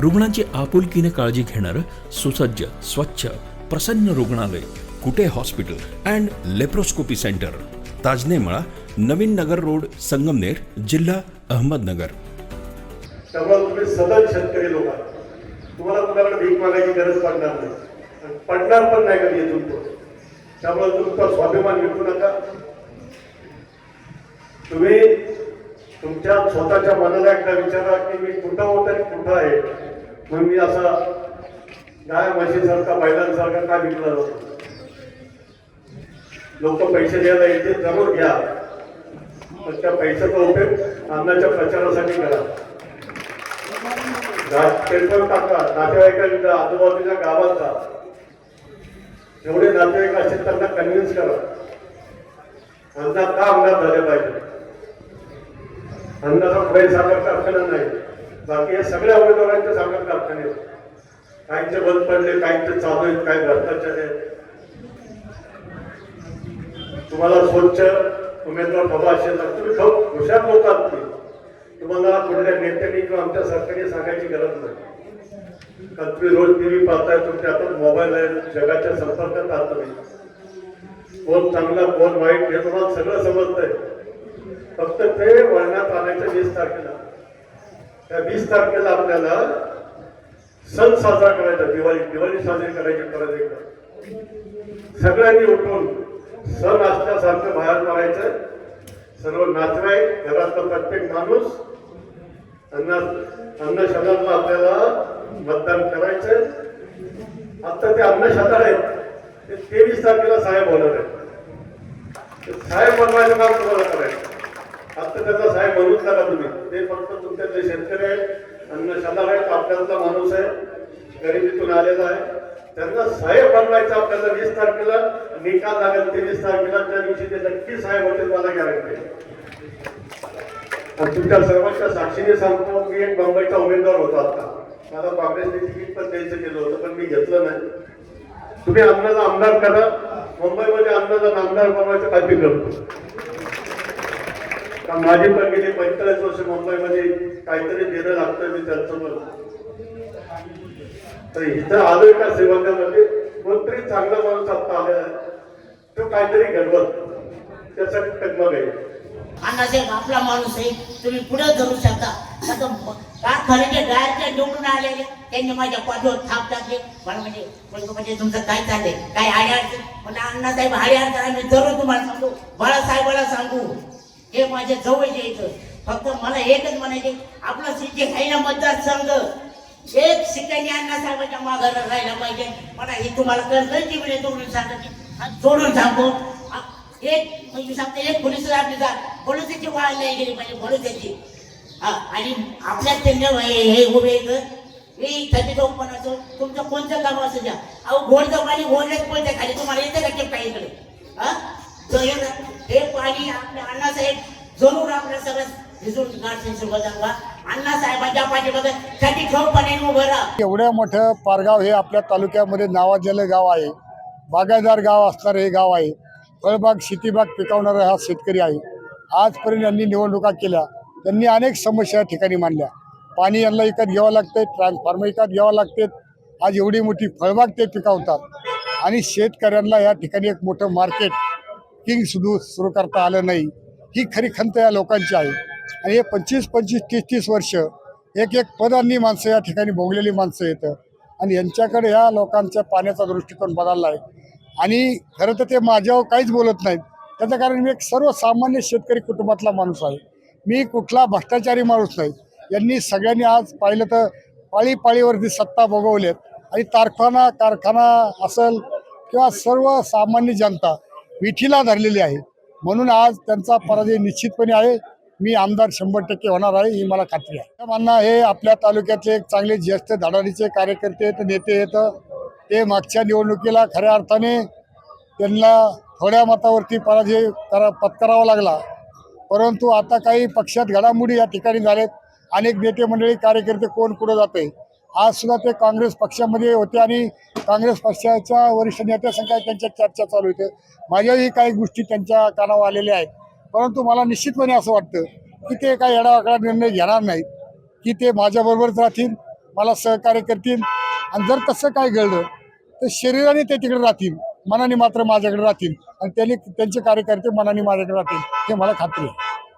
रुग्णांची आपुलकीने काळजी घेणारं सुसज्ज स्वच्छ प्रसन्न रुग्णालय Kute hospital and laparoscopy centre Tajanemala Navin Nagar road Sangamner जिल्हा अहमदनगर. त्यामुळे तुम्ही सदन शेतकरी लोक तुम्हाला कुणाकडे भीक मागायची गरज पडणार नाही. पडणार पण नाही कधी येतो त्यामुळे तुमचा स्वाभिमान विकू नका. तुम्ही तुमच्या स्वतःच्या मनाला एकदा विचारा की मी कुठं होत आणि कुठं आहे. मग मी असा गाय म्हशीसारखा बैलांसारखा काय विकला जातो लोक पैसे द्यायला येते जरूर घ्या. पण त्या पैशाचा उपयोग अन्नाच्या प्रचारासाठी करा. पेट्रोल टाका. नातेवाईकांचा आजूबाजूच्या गावांचा. जेवढे नातेवाईक असतील त्यांना कन्व्हिन्स करा. अन्ना का अंगात झाले पाहिजे? अन्नाचा पुढे साखर कारखाना नाही. बाकी या सगळ्या उमेदवारांच्या साखर कारखाने काहींचे बंद पडले काहींचे चालू आहेत काही भ्रष्टाचार आहेत. तुम्हाला स्वच्छ उमेदवार हवा असेल तर तुम्ही खूप हुशार लोक आहात तुम्हाला कुठल्या नेत्यांनी किंवा आमच्या सरकारने सांगायची गरज नाही. कारण तुम्ही रोज टीव्ही पाहताय तुमच्या हातात मोबाईल आहे जगाच्या संपर्कात आहात तुम्ही. कोण चांगला कोण वाईट हे तुम्हाला सगळं समजतंय. फक्त ते वळणात आणायचं वीस तारखेला. त्या वीस तारखेला आपल्याला सण साजरा करायचा दिवाळी दिवाळी साजरी करायची परत एकदा. सगळ्यांनी उठून सण असल्यासारखं बाहेर मारायचं. सर्व नातेवाईक घरातला प्रत्येक माणूस अन्न अन्नशाला आपल्याला मतदान करायचं. आता ते अन्नशाला आहेत. ते तेवीस तारखेला साहेब होणार आहेत. साहेब बनवायचं काम तुम्हाला करायचं? आता त्याचा साहेब म्हणूच नका तुम्ही. ते फक्त तुमच्या जे शेतकरी आहेत अन्नशाला आहेत आपल्यातला माणूस आहे गरिबीतून आलेला आहे. त्यांना साहेब बनवायचं आपल्याला वीस तारखेला निकाल लागेल तेवीस तारखेला त्या दिवशी ते नक्की साहेब होते मला गॅरंटी आणि तुमच्या सर्वांच्या साक्षीने सांगतो मी एक मुंबईचा उमेदवार होता आता. मला काँग्रेसने तिकीट पण द्यायचं केलं होतं पण मी घेतलं नाही. तुम्ही अन्नाला आमदार करा. मुंबईमध्ये अन्नाला आमदार बनवायचं काय करतो कारण माझी पण गेली पंचेचाळीस वर्ष मुंबईमध्ये. काहीतरी देणं लागतं मी त्यांचं बोलतो तर इथं आलोय का सेवकामध्ये? कोणतरी चांगला माणूस आता आलेला आहे. तो काहीतरी घडवत. त्याचा टकमग आहे. अण्णासाहेब आपला माणूस आहे. तुम्ही पुढे धरू शकता. आता का खरेदी डायरेक्ट निवडून आलेले. त्यांनी माझ्या पाठीवर थाप टाकले. मला म्हणजे म्हणजे म्हणजे तुमचं काय चाललंय? काय अडचण? म्हणजे अण्णासाहेब अडचण आम्ही जरूर तुम्हाला सांगू. बाळासाहेबाला सांगू. हे माझ्या जवळचे इथं. फक्त मला एकच म्हणायचे आपला सिटी खायला ना मतदारसंघ. एक सिटांनी अण्णासाहेबाच्या माघार राहायला पाहिजे. मला हे तुम्हाला कळकळची वेळे तोडून सांगायची तोडून सांगू एक म्हणजे सांगते एक पोलीस आपली जा पोलिसाची वाळ नाही गेली पाहिजे पोलिसाची. हा आणि आपल्या त्यांना हे हे उभे इथं मी थर्टी चौपन्नाचं तुमचं कोणतं काम असू द्या. अहो घोडचं पाणी गोडल्याच पडतं खाली. तुम्हाला येतं का ते काही इकडे हा जो हे पाणी आपल्या अण्णासाहेब जरूर आपल्या सगळं भिजून एवढं मोठं पारगाव हे आपल्या तालुक्यामध्ये नावाजलेलं गाव आहे. बागायदार गाव असणारं हे गाव आहे. फळबाग शेतीबाग पिकवणारा हा शेतकरी आहे. आजपर्यंत यांनी निवडणुका केल्या. त्यांनी अनेक समस्या या ठिकाणी मांडल्या. पाणी यांना विकत घ्यावं लागतं ट्रान्सफॉर्मर विकत घ्यावं लागते आज एवढी मोठी फळबाग ते पिकवतात. आणि शेतकऱ्यांना या ठिकाणी एक मोठं मार्केट किंग सुरू सुरू करता आलं नाही. ही खरी खंत या लोकांची आहे. आणि हे पंचवीस पंचवीस तीस तीस वर्ष एक एक पदांनी माणसं या ठिकाणी भोगलेली माणसं येतं आणि यांच्याकडे ह्या लोकांच्या पाण्याचा दृष्टिकोन बदलला आहे. आणि खरं तर ते माझ्यावर काहीच बोलत नाहीत. त्याचं कारण मी एक सर्वसामान्य शेतकरी कुटुंबातला माणूस आहे. मी कुठला भ्रष्टाचारी माणूस नाही. यांनी सगळ्यांनी आज पाहिलं तर पाळी पाळीवरती सत्ता आहेत आणि कारखाना कारखाना असेल किंवा सर्वसामान्य जनता विठीला धरलेली आहे. म्हणून आज त्यांचा पराजय निश्चितपणे आहे. मी आमदार शंभर टक्के होणार आहे ही मला खात्री आहे. म्हणणं हे आपल्या तालुक्यातले एक चांगले ज्येष्ठ धडाडीचे कार्यकर्ते आहेत नेते आहेत. ते मागच्या निवडणुकीला खऱ्या अर्थाने त्यांना थोड्या मतावरती पराजय करा पत्करावा लागला. परंतु आता काही पक्षात घडामोडी या ठिकाणी झालेत. अनेक नेते मंडळी कार्यकर्ते कोण पुढे जाते आज सुद्धा ते काँग्रेस पक्षामध्ये होते आणि काँग्रेस पक्षाच्या वरिष्ठ नेत्यासंख्या त्यांच्या चर्चा चालू होते. माझ्याही काही गोष्टी त्यांच्या कानावर आलेल्या आहेत. परंतु मला निश्चितपणे असं वाटतं की ते काही येडावाकडा निर्णय घेणार नाहीत की ते माझ्याबरोबरच राहतील मला सहकार्य करतील. आणि जर तसं काय घडलं तर शरीराने ते तिकडे राहतील मनाने मात्र माझ्याकडे राहतील. आणि त्यांनी त्यांचे कार्यकर्ते मनाने माझ्याकडे राहतील हे मला खात्री आहे.